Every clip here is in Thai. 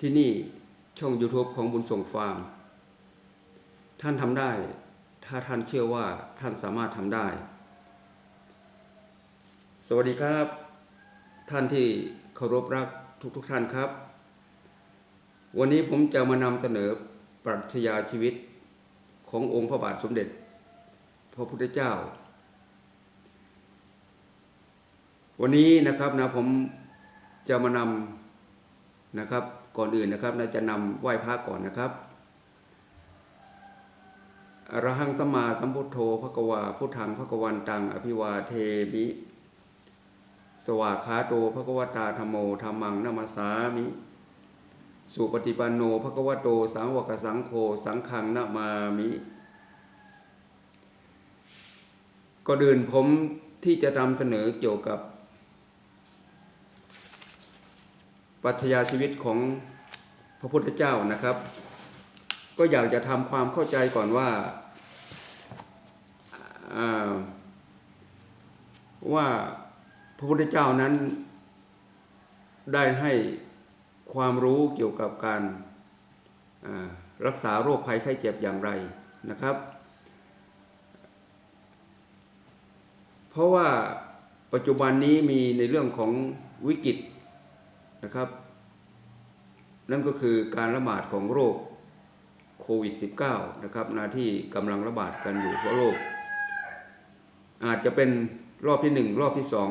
ที่นี่ช่อง YouTube ของบุญส่งฟาร์ม ท่านทำได้ ถ้าท่านเชื่อว่าท่านสามารถทำได้ สวัสดีครับ ท่านที่เคารพรักทุกๆทท่านครับ วันนี้ผมจะมานำเสนอปรัชญาชีวิตขององค์พระบาทสมเด็จ พระพุทธเจ้า วันนี้นะครับนะผมจะมานำนะครับ ก่อนอื่นนะครับนะจะนำไหว้พระก่อนนะครับอรหังสมาสัมพุทโธพระกวาพุทธังพระกวันตังอภิวาเทมิ สวากขาโตพระกวตาธรรมโมธรรมังนามาสามิ สุปฏิปันโนพระกวโตสังวกสังโฆสังฆังนามามิก่อนอื่นผมที่จะนำเสนอเกี่ยวกับ ปรัชญาชีวิตของพระพุทธเจ้านะครับ ก็อยากจะทำความเข้าใจก่อนว่าว่าพระพุทธเจ้านั้นได้ให้ความรู้เกี่ยวกับการรักษาโรคภัยไข้เจ็บอย่างไรนะครับ เพราะว่าปัจจุบันนี้มีในเรื่องของวิกฤต นะครับ นั่นก็คือการระบาดของโรคโควิด -19 นะครับนาที่กำลังระบาดกันอยู่ทั่วโลก อาจจะเป็นรอบที่หนึ่งรอบที่สอง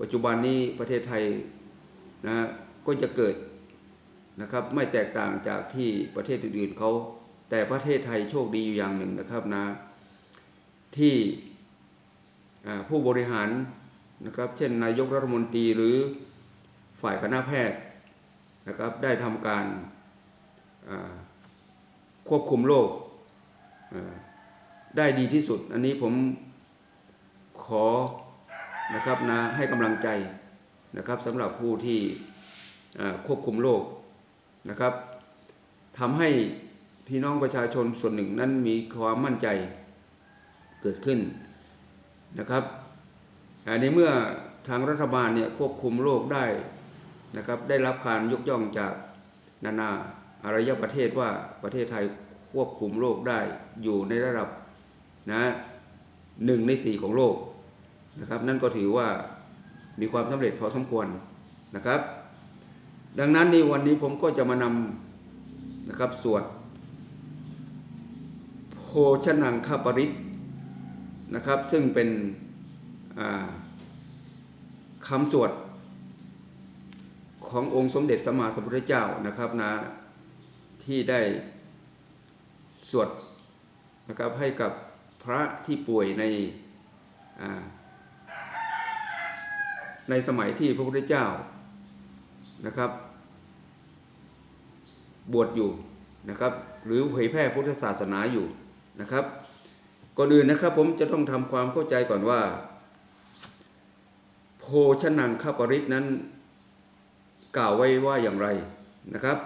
ปัจจุบันนี้ประเทศไทยนะก็จะเกิดนะครับไม่แตกต่างจากที่ประเทศอื่นๆเขาแต่ประเทศไทยโชคดีอยู่อย่างหนึ่งนะครับนะที่ผู้บริหารนะครับ เช่นนายกรัฐมนตรีหรือ ฝ่ายคณะแพทย์นะครับได้ทำการควบคุมโรคได้ดีที่สุด อันนี้ผมขอนะครับนะให้กำลังใจนะครับสำหรับผู้ที่ควบคุมโรคนะครับทำให้พี่น้องประชาชนส่วนหนึ่งนั้นมีความมั่นใจเกิดขึ้นนะครับอ่าในเมื่อทางรัฐบาลเนี่ยควบคุมโรคได้ นะครับได้รับการยกย่องจากนานาอารยประเทศว่าประเทศไทยควบคุมโรคได้อยู่ในระดับนะหนึ่งในสี่ของโลกนะครับ นั่นก็ถือว่ามีความสำเร็จพอสมควรนะครับ ดังนั้นในวันนี้ผมก็จะมานำนะครับสวดโภชนังคาปริตนะครับ ซึ่งเป็นคำสวด ขององค์สมเด็จสัมมาสัมพุทธเจ้านะครับนะที่ได้สวดนะครับให้กับพระที่ป่วยในในสมัยที่พระพุทธเจ้านะครับ บวชอยู่นะครับ หรือเผยแพร่พุทธศาสนาอยู่นะครับก่อนอื่นนะครับผมจะต้องทำความเข้าใจก่อนว่า โภชนังข้าปริตนั้น กล่าวไว้ว่าอย่างไรนะครับ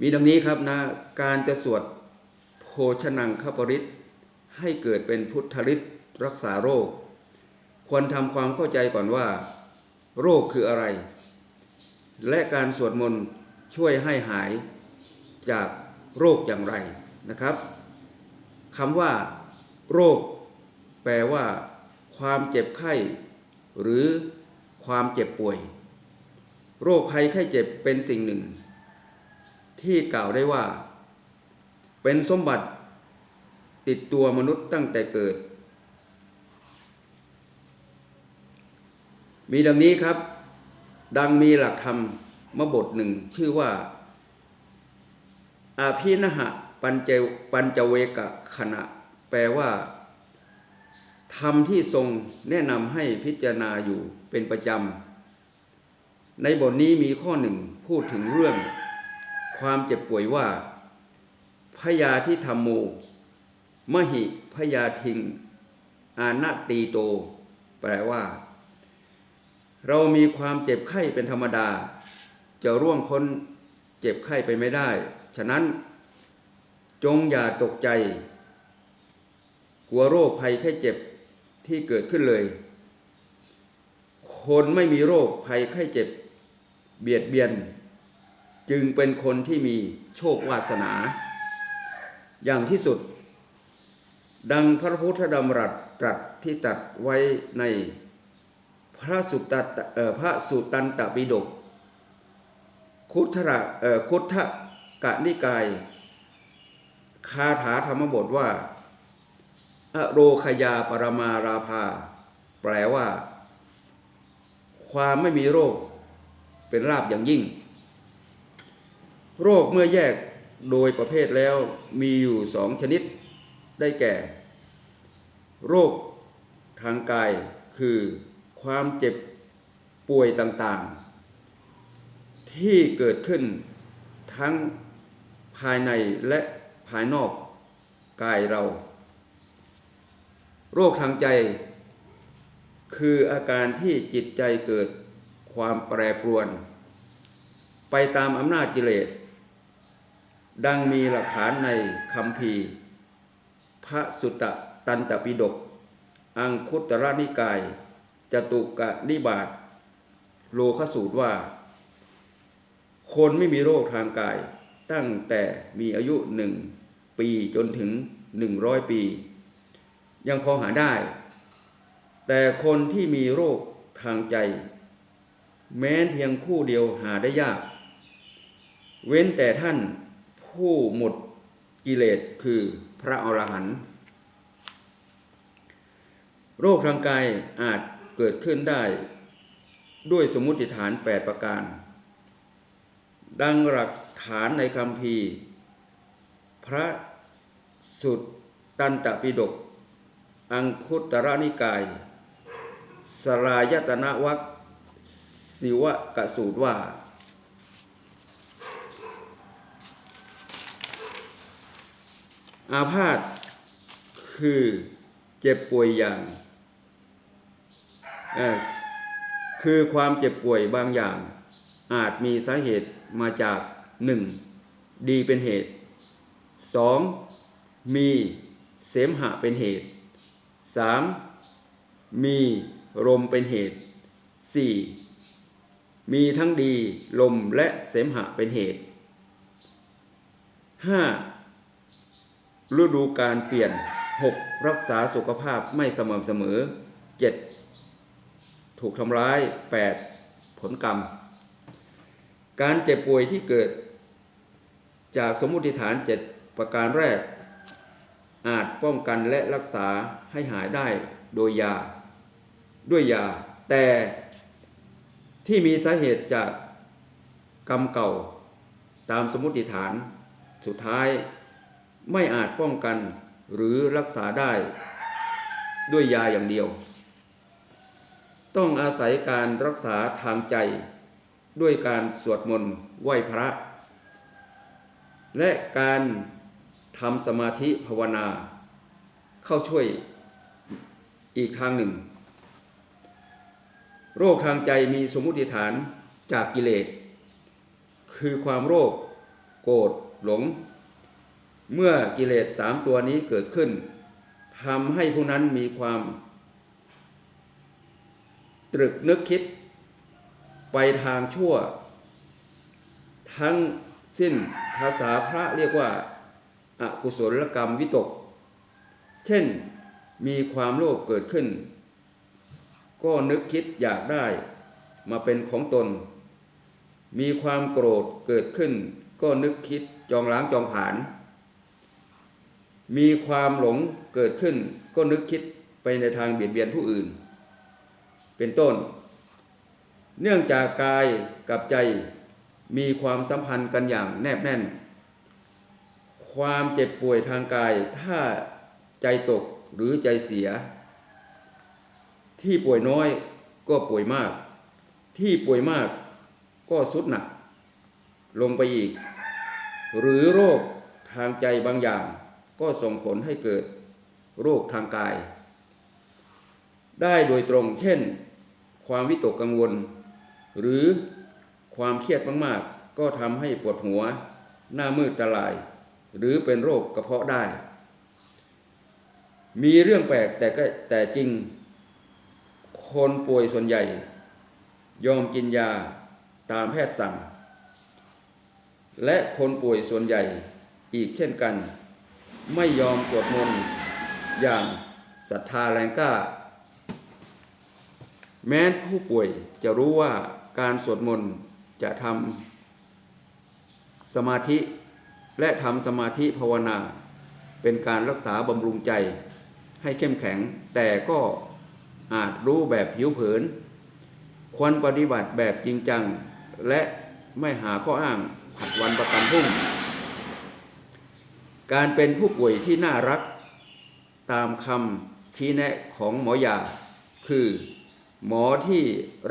มีดังนี้ครับนะการจะสวดโภชนังข้าปริตให้เกิดเป็นพุทธฤทธิ์รักษาโรค ควรทำความเข้าใจก่อนว่า โรคคืออะไร และการสวดมนต์ช่วยให้หายจากโรคอย่างไรนะครับคำว่า โรค แปลว่า ความเจ็บไข้ หรือความเจ็บป่วย โรคภัยไข้เจ็บเป็นสิ่งหนึ่ง ที่กล่าวได้ว่า เป็นสมบัติติดตัวมนุษย์ตั้งแต่เกิด มีดังนี้ครับ ดังมีหลักธรรมมบทหนึ่ง ชื่อว่า อาภินหะปัญเจปัญจเวกขณะ แปลว่าธรรมที่ทรงแนะนำให้พิจารณาอยู่เป็นประจำ ในบทนี้มีข้อหนึ่งพูดถึงเรื่อง ความเจ็บป่วยว่าพยาที่ธรรมโม มหิพยาทิง อานาตีโต แปลว่า เรามีความเจ็บไข้เป็นธรรมดา จะร่วงพ้นเจ็บไข้ไปไม่ได้ ฉะนั้น จงอย่าตกใจ กลัวโรคภัยไข้เจ็บที่เกิดขึ้นเลย คนไม่มีโรคภัยไข้เจ็บ เบียดเบียน จึงเป็นคนที่มีโชควาสนา อย่างที่สุด ดังพระพุทธดำรัสตรัสที่ตรัดไว้ในพระสุตตพระสุตันตปิฎกคุทระคุทธกะนิกาย คาถาธรรมบทว่า อโรคยาปรมาราภา แปลว่า ความไม่มีโรค เป็นลาบอย่างยิ่ง โรคเมื่อแยกโดยประเภทแล้วมีอยู่สองชนิดได้แก่ โรคทางกายคือความเจ็บป่วยต่างๆ ที่เกิดขึ้นทั้งภายในและภายนอกกายเรา โรคทางใจ คืออาการที่จิตใจเกิด ความแปรปรวน ไปตามอำนาจกิเลส ดังมีหลักฐานในคำพีพระสุตตตันตปิฎกอังคุตรนิกาย จตุกะนิบาตโลคสูตรว่า คนไม่มีโรคทางกาย ตั้งแต่มีอายุหนึ่งปีจนถึงหนึ่งร้อยปี ยังพอหาได้ แต่คนที่มีโรคทางใจ แม้นเพียงคู่เดียวหาได้ยาก เว้นแต่ท่านผู้หมดกิเลสคือพระอรหันต์โรคทางกายอาจเกิดขึ้นได้ ด้วยสมมติฐาน 8 ประการ ดังหลักฐานในคำพีพระสุตตันตปิฎกอังคุตรนิกายสรายตนะวัค สิวะกะสูตรว่า อาพาธคือเจ็บป่วยอย่างคือความเจ็บป่วยบางอย่าง อาจมีสาเหตุมาจาก 1. ดีเป็นเหตุ 2. มีเสมหะเป็นเหตุ 3. มีลมเป็นเหตุ 4. มีทั้งดีลมและเสมหะเป็นเหตุ 5. ฤดูการเปลี่ยน 6. รักษาสุขภาพไม่สม่ำเสมอ 7. ถูกทำร้าย 8. ผลกรรม การเจ็บป่วยที่เกิด จากสมมติฐาน 7 ประการแรก อาจป้องกันและรักษาให้หายได้โดยยา ด้วยยา แต่ ที่มีสาเหตุจากกรรมเก่าตามสมมติฐาน สุดท้ายไม่อาจป้องกันหรือรักษาได้ด้วยยาอย่างเดียว ต้องอาศัยการรักษาทางใจด้วยการสวดมนต์ไหว้พระ และการทำสมาธิภาวนา เข้าช่วยอีกทางหนึ่ง โรคทางใจมีสมมุติฐานจากกิเลส คือความโรค โกรธหลง เมื่อกิเลสสามตัวนี้เกิดขึ้นทำให้ผู้นั้นมีความ ตรึกนึกคิด ไปทางชั่ว ทั้งสิ้นภาษาพระเรียกว่าอากุศลกรรมวิตก เช่นมีความโลภเกิดขึ้น ก็นึกคิดอยากได้มาเป็นของตน มีความโกรธเกิดขึ้น ก็นึกคิดจองล้างจองผาน มีความหลงเกิดขึ้น ก็นึกคิดไปในทางเบียดเบียนผู้อื่น เป็นต้น เนื่องจากกายกับใจมีความสัมพันธ์กันอย่างแนบแน่น ความเจ็บป่วยทางกายถ้าใจตกหรือใจเสีย ที่ป่วยน้อยก็ป่วยมาก ที่ป่วยมากก็สุดหนัก ลงไปอีก หรือโรคทางใจบางอย่าง ก็ส่งผลให้เกิดโรคทางกาย ได้โดยตรงเช่น ความวิตกกังวล หรือความเครียดมากๆ ก็ทำให้ปวดหัว หน้ามืดตาลาย หรือเป็นโรคกระเพาะได้ มีเรื่องแปลกแต่ก็แต่จริง คนป่วยส่วนใหญ่ ยอมกินยาตามแพทย์สั่ง และคนป่วยส่วนใหญ่อีกเช่นกัน ไม่ยอมสวดมนต์อย่างศรัทธาแรงกล้า แม้ผู้ป่วยจะรู้ว่าการสวดมนต์จะทำสมาธิและทำสมาธิภาวนา เป็นการรักษาบำรุงใจให้เข้มแข็งแต่ก็ อาจรู้แบบผิวเผิน ควรปฏิบัติแบบจริงจัง และไม่หาข้ออ้างผัดวันประกันพรุ่ง การเป็นผู้ป่วยที่น่ารักตามคำชี้แนะของหมอยา คือ หมอที่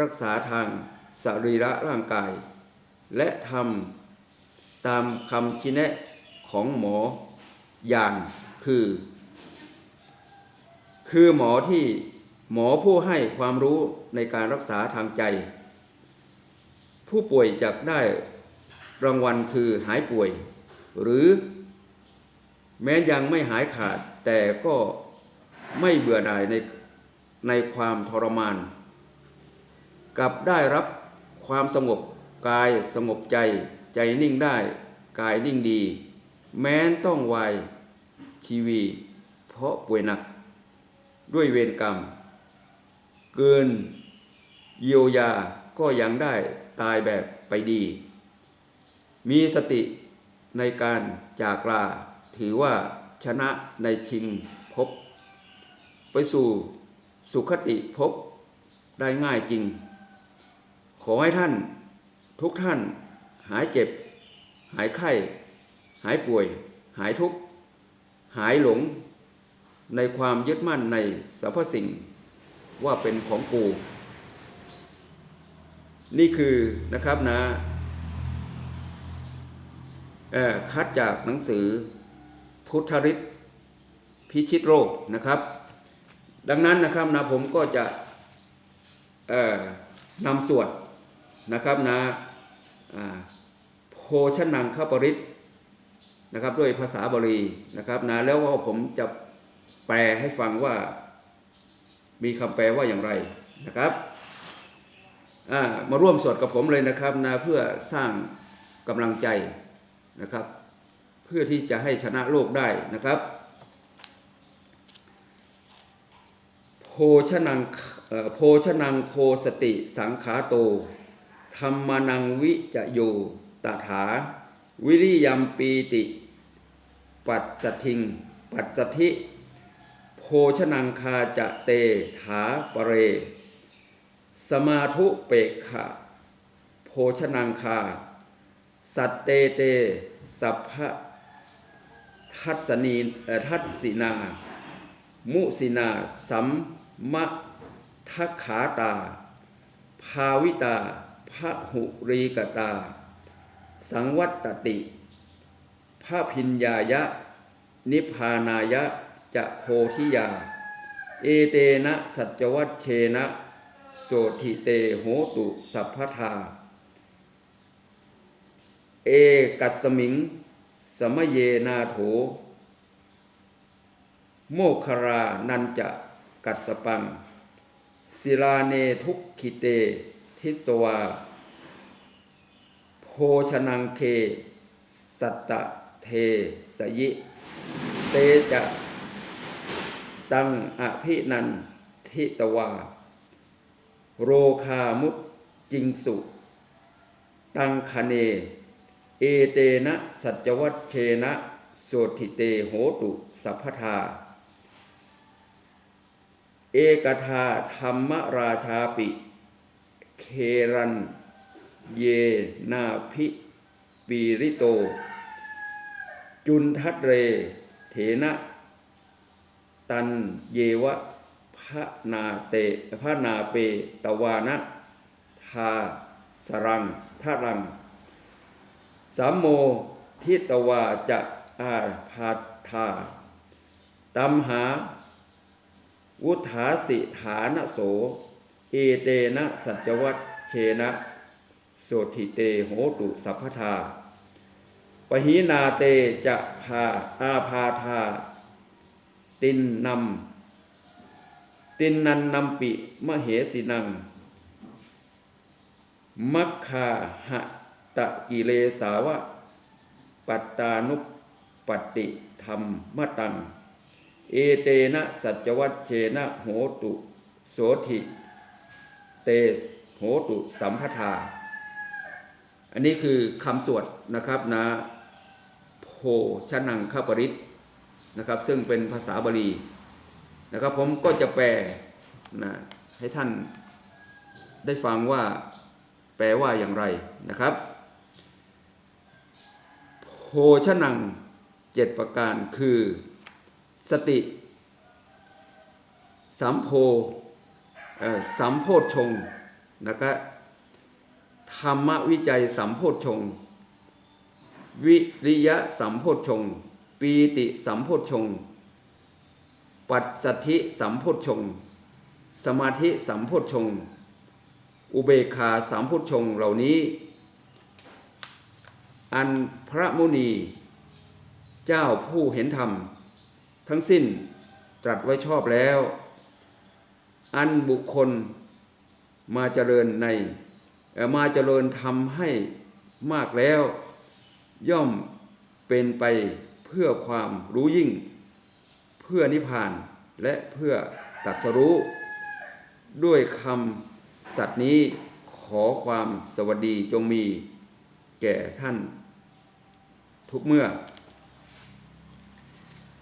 รักษาทางสรีระร่างกาย และทำตามคำชี้แนะของหมออย่างคือ คือหมอที่ หมอผู้ให้ความรู้ในการรักษาทางใจ ผู้ป่วยจะได้รางวัลคือหายป่วย หรือแม้ยังไม่หายขาด แต่ก็ไม่เบื่อหน่ายในในความทรมานกลับได้รับความสงบกายสงบใจ ใจนิ่งได้กายนิ่งดี แม้ต้องวายชีวี เพราะป่วยหนัก ด้วยเวรกรรม เกินเยียวยาก็ยังได้ตายแบบไปดี มีสติในการจากลาถือว่าชนะในชิงพบ ไปสู่สุขติพบได้ง่ายจริง ขอให้ท่านทุกท่านหายเจ็บ หายไข้ หายป่วย หายทุกข์ หายหลง ในความยึดมั่นในสรรพสิ่ง ว่าเป็นของกู นี่คือนะครับนะคัดจากหนังสือพุทธฤทธิ์พิชิตโรคนะครับ ดังนั้นนะครับนะผมก็จะนำสวดนะครับนะโพชนังคปริตนะครับด้วยภาษาบาลีนะครับนะแล้วก็ผมจะแปลให้ฟังว่า มีคำแปลว่าอย่างไรนะครับมาร่วมสวดกับผมเลยนะครับนะเพื่อสร้างกำลังใจนะครับ เพื่อที่จะให้ชนะโลกได้นะครับ โพชนังโพชนังโคสติสังขาโตธรรมนังวิจโยตถา วิริยมปีติ ปัสสทิง ปัสสธิ โพชนังคาจะเตถาปเร สมาธุเปกขะโพชนังคา สัตเตเต สัพพะทัศนีทัศสินา มุสินา สัมมะทักขาตา ภาวิตาพระหุรีกตา สังวัตตติพระพิญญายะ นิพพานายะ จะโพธิยาเอเตนะสัจวัตเชนะ โสธิเตโหตุสัพพทา เอกัสสมิง สมเยนาโถ โมคารานันจะกัสปัง ศิลาเนทุกขิเต ทิสวา โพชนังเค สัตตะเทสยิ เตจะ ตังอภินันทิตวา โรคามุตจิงสุ ตังคเน เอเตนะสัจวัตเชนะโสธิเตโหตุสัพพทา เอกทาธรรมราชาปิ เครัน เยนาพิปีริโต จุนทัตเร เถนะ ตันเยวะพระนาเตพระนาเปตวานะทาสรังทารังสามโมทิตวาจะอาพาธาตัมหา วุฒาสิฐานโส เอเตนะสัจวัตเชนะโสธิเตโหตุสัพพทาปหีนาเตจะพาอาพาธา ตินนำตินนันนำปิมเหสินัง มัคคาหะตะกิเลสาวะ ปัตตานุปฏิธรรมมตัง เอเตนะสัจวัตเชนะโหตุโสธิเตโหตุสัมพทา อันนี้คือคำสวดนะครับนะโพชนังคปริต นะครับ ซึ่งเป็นภาษาบาลีนะครับ ผมก็จะแปลนะให้ท่านได้ฟังว่าแปลว่าอย่างไรนะครับโพชนังเจ็ดประการคือ สติสัมโพสัมโพชงนะครับธรรมวิจัยสัมโพชง วิริยะสัมโพชง ปีติสัมโพชง ปัสสัทธิสัมโพชง สมาธิสัมโพชง อุเบกขาสัมโพชงเหล่านี้ อันพระมุนี เจ้าผู้เห็นธรรม ทั้งสิ้นตรัสไว้ชอบแล้ว อันบุคคลมาเจริญในมาเจริญทำให้มากแล้ว ย่อมเป็นไป เพื่อความรู้ยิ่ง เพื่อนิพพานและเพื่อตรัสรู้ ด้วยคำสัตย์นี้ขอความสวัสดีจงมีแก่ท่าน ทุกเมื่อ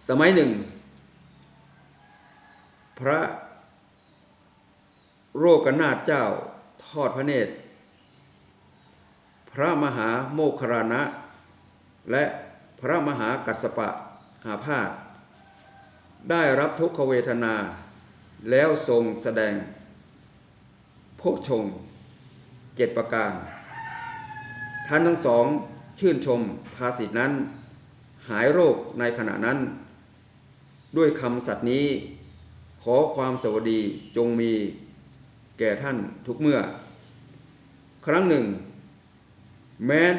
สมัยหนึ่ง พระโรกนาถเจ้าทอดพระเนตร พระมหาโมคคารณะ และ พระมหากัสสปะอาพาธได้รับทุกขเวทนา แล้วทรงแสดงโพชงเจ็ดประการ ท่านทั้งสองชื่นชมภาสิทนั้น หายโรคในขณะนั้น ด้วยคำสัตย์นี้ ขอความสวัสดีจงมีแก่ท่านทุกเมื่อ ครั้งหนึ่ง แม้น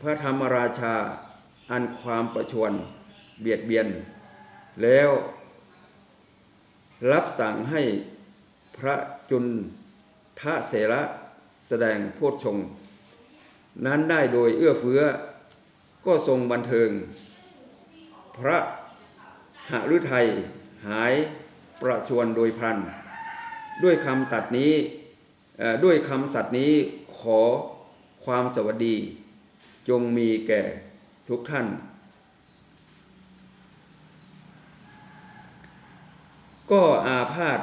พระธรรมราชา อันความประชวนเบียดเบียน แล้ว รับสั่งให้พระจุนทะเสระแสดงโพชฌงนั้นได้โดยเอื้อเฟื้อ ก็ทรงบันเทิง พระหฤทัยหายประชวนโดยพลัน ด้วยคำตัดนี้ด้วยคำสัตย์นี้ขอความสวัสดี จงมีแก่ ทุกท่าน ก็อาพาธ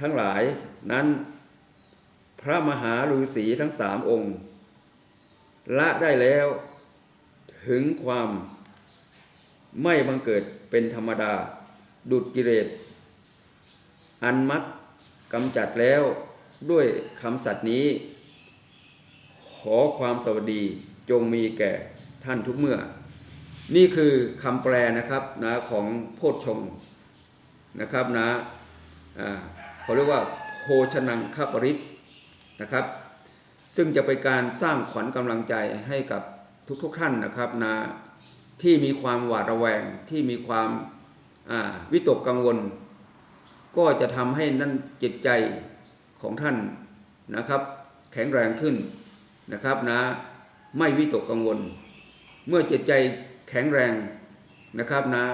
ทั้งหลายนั้น พระมหาฤาษีทั้งสามองค์ ละได้แล้วถึงความไม่บังเกิดเป็นธรรมดา ดุดกิเลสอันมักกำจัดแล้วด้วยคำสัตย์นี้ ขอความสวัสดีจงมีแก่ ท่านทุกเมื่อ นี่คือคำแปลนะครับนะของโพชฌงนะครับนะอ่าเขาเรียกว่าโภชนังคปริตนะครับ ซึ่งจะเป็นการสร้างขวัญกำลังใจให้กับทุกๆทท่านนะครับนะที่มีความหวาดระแวงที่มีความวิตกกังวล ก็จะทำให้นั่นจิตใจของท่านนะครับ แข็งแรงขึ้นนะครับนะไม่วิตกกังวล เมื่อจิตใจแข็งแรงนะครับนะ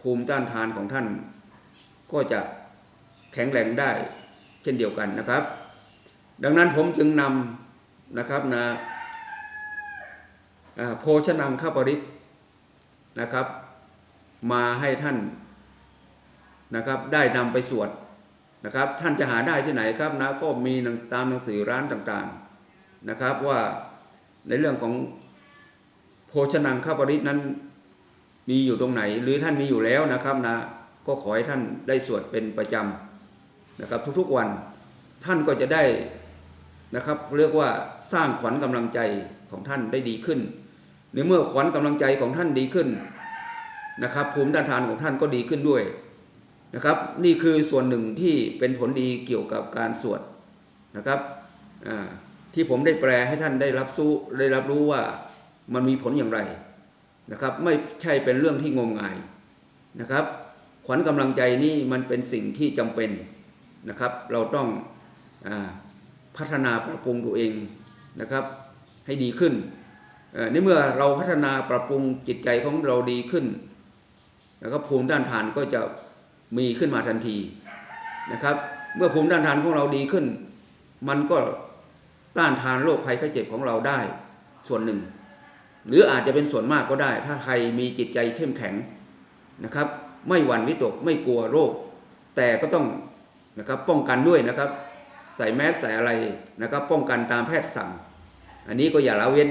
ภูมิต้านทานของท่าน ก็จะแข็งแรงได้เช่นเดียวกันนะครับ ดังนั้นผมจึงนำนะครับนะอ่าโภชนังข้าปริตนะครับ มาให้ท่านนะครับได้นำไปสวดนะครับ ท่านจะหาได้ที่ไหนครับนะก็มีตามหนังสือร้านต่างๆนะครับว่าในเรื่องของ ชนังข้าปรินั้นมีอยู่ตรงไหน หรือท่านมีอยู่แล้วนะครับนะ ก็ขอให้ท่านได้สวดเป็นประจำนะครับ ทุกๆวันท่านก็จะได้นะครับเรียกว่าสร้างขวัญกำลังใจของท่านได้ดีขึ้นในเมื่อขวัญกำลังใจของท่านดีขึ้นนะครับภูมิต้านทานของท่านก็ดีขึ้นด้วยนะครับ นี่คือส่วนหนึ่งที่เป็นผลดีเกี่ยวกับการสวดนะครับที่ผมได้แปลให้ท่านได้รับสู้ได้รับรู้ว่า มันมีผลอย่างไรนะครับ ไม่ใช่เป็นเรื่องที่งมงายนะครับ ขวัญกำลังใจนี่มันเป็นสิ่งที่จำเป็นนะครับ เราต้องอพัฒนาปรับปรุงตัวเองนะครับ ให้ดีขึ้นในเมื่อเราพัฒนาปรับปรุงจิตใจของเราดีขึ้นแล้วก็ภูมิต้านทานก็จะมีขึ้นมาทันทีนะครับ เมื่อภูมิต้านทานของเราดีขึ้น มันก็ต้านทานโรคภัยไข้เจ็บของเราได้ส่วนหนึ่ง หรืออาจจะเป็นส่วนมากก็ได้ ถ้าใครมีจิตใจเข้มแข็งนะครับ ไม่หวั่นวิตกไม่กลัวโรค แต่ก็ต้องนะครับป้องกันด้วยนะครับ ใส่แมสใส่อะไรนะครับ ป้องกันตามแพทย์สั่ง อันนี้ก็อย่าละเว้น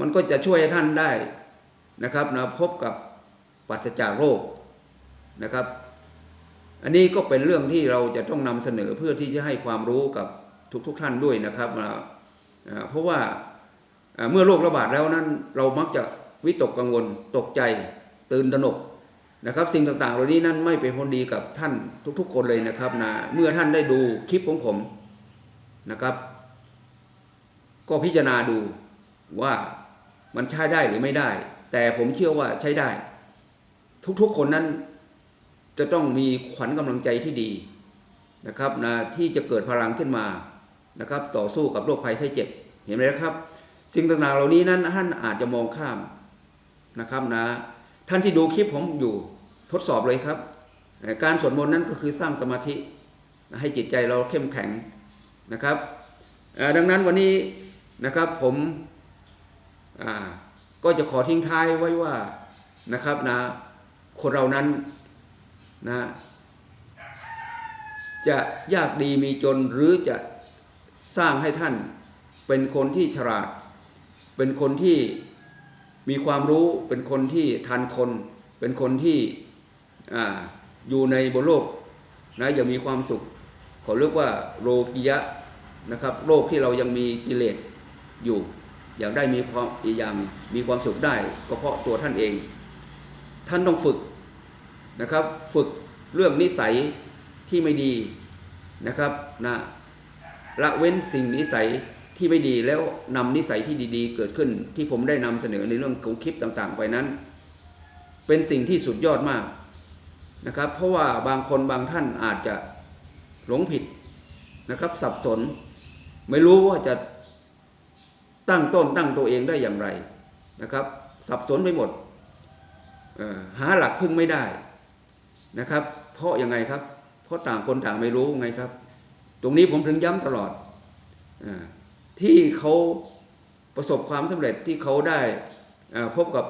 มันก็จะช่วยท่านได้นะครับนะพบกับปราศจากโรคนะครับ อันนี้ก็เป็นเรื่องที่เราจะต้องนำเสนอเพื่อที่จะให้ความรู้กับทุกๆทท่านด้วยนะครับนะเพราะว่า เมื่อโรคระบาดแล้วนั้นเรามักจะวิตกกังวลตกใจตื่นตระหนกนะครับ สิ่งต่างๆ เหล่านี้นั้นไม่เป็นผลดีกับท่านทุกๆ คนเลยนะครับนะเมื่อท่านได้ดูคลิปของผมนะครับ ก็พิจารณาดูว่ามันใช้ได้หรือไม่ได้ แต่ผมเชื่อว่าใช้ได้ ทุกๆ คนนั้นจะต้องมีขวัญกำลังใจที่ดีนะครับนะที่จะเกิดพลังขึ้นมานะครับ ต่อสู้กับโรคภัยไข้เจ็บเห็นไหมครับ สิ่งต่างๆ เหล่านี้นั้นท่านอาจจะมองข้ามนะครับนะ ท่านที่ดูคลิปผมอยู่ทดสอบเลยครับ การสวดมนต์นั้นก็คือสร้างสมาธิให้จิตใจเราเข้มแข็งนะครับ ดังนั้นวันนี้นะครับผมก็จะขอทิ้งท้ายไว้ว่านะครับนะคนเรานั้นนะจะยากดีมีจนหรือจะสร้างให้ท่านเป็นคนที่ฉลาด เป็นคนที่มีความรู้ เป็นคนที่ทันคน เป็นคนที่ออยู่ในบนโลกนะอย่ามีความสุขขอเรียกว่าโลกิยะนะครับโลกที่เรายังมีกิเลสอยู่ อยากได้มีความอีกอย่างมีความสุขได้ก็เพราะตัวท่านเอง ท่านต้องฝึกนะครับฝึกเรื่องนิสัยที่ไม่ดีนะครับนะละเว้นสิ่งนิสัย ที่ไม่ดีแล้วนำนิสัยที่ดีๆ เกิดขึ้น ที่ผมได้นำเสนอในเรื่องของคลิปต่างๆ ไปนั้น เป็นสิ่งที่สุดยอดมากนะครับ เพราะว่าบางคนบางท่านอาจจะหลงผิดนะครับ สับสน ไม่รู้ว่าจะตั้งต้นตั้งตัวเองได้อย่างไรนะครับ สับสนไปหมดหาหลักพึ่งไม่ได้นะครับ เพราะยังไงครับ เพราะต่างคนต่างไม่รู้ไงครับ ตรงนี้ผมถึงย้ำตลอดอา ที่เขาประสบความสำเร็จที่เขาได้พบกับ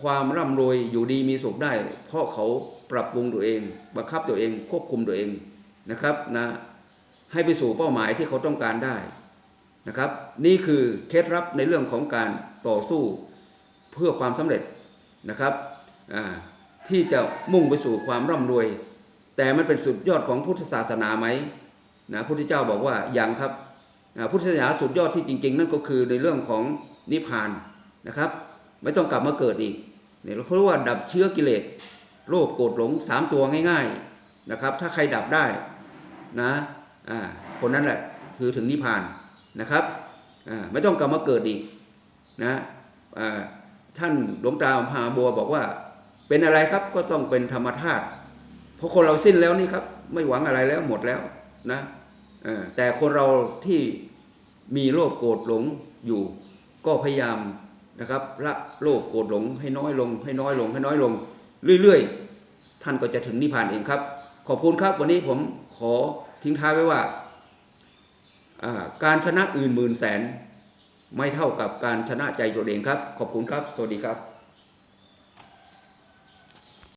ความร่ำรวยอยู่ดีมีสุขได้ เพราะเขาปรับปรุงตัวเอง บังคับตัวเองควบคุมตัวเองนะครับนะให้ไปสู่เป้าหมายที่เขาต้องการได้นะครับ นี่คือเคล็ดลับในเรื่องของการต่อสู้เพื่อความสำเร็จนะครับที่จะมุ่งไปสู่ความร่ำรวย แต่มันเป็นสุดยอดของพุทธศาสนาไหมนะพุทธเจ้าบอกว่ายังครับ พุทธศาสนาสุดยอดที่จริง ๆ นั่นก็คือในเรื่องของนิพพานนะครับ ไม่ต้องกลับมาเกิดอีกเนี่ยเราเรียกว่าดับเชื้อกิเลสโลภโกรธหลงสามตัวง่าย ๆนะครับ ถ้าใครดับได้นะอ่าคนนั้นแหละคือถึงนิพพานนะครับอ่าไม่ต้องกลับมาเกิดอีกนะอ่าท่านหลวงตามหาบัวบอกว่า เป็นอะไรครับก็ต้องเป็นธรรมธาตุเพราะคนเราสิ้นแล้วนี่ครับ ไม่หวังอะไรแล้วหมดแล้วนะแต่คนเราที่ มีโลภโกรธหลงอยู่ ก็พยายามนะครับละโลภโกรธหลงให้น้อยลง ให้น้อยลง ให้น้อยลง เรื่อยๆ ท่านก็จะถึงนิพพานเองครับ ขอบคุณครับวันนี้ผมขอทิ้งท้ายไว้ว่าอ่าการชนะอื่นหมื่นแสน ไม่เท่ากับการชนะใจตัวเองครับ ขอบคุณครับ สวัสดีครับ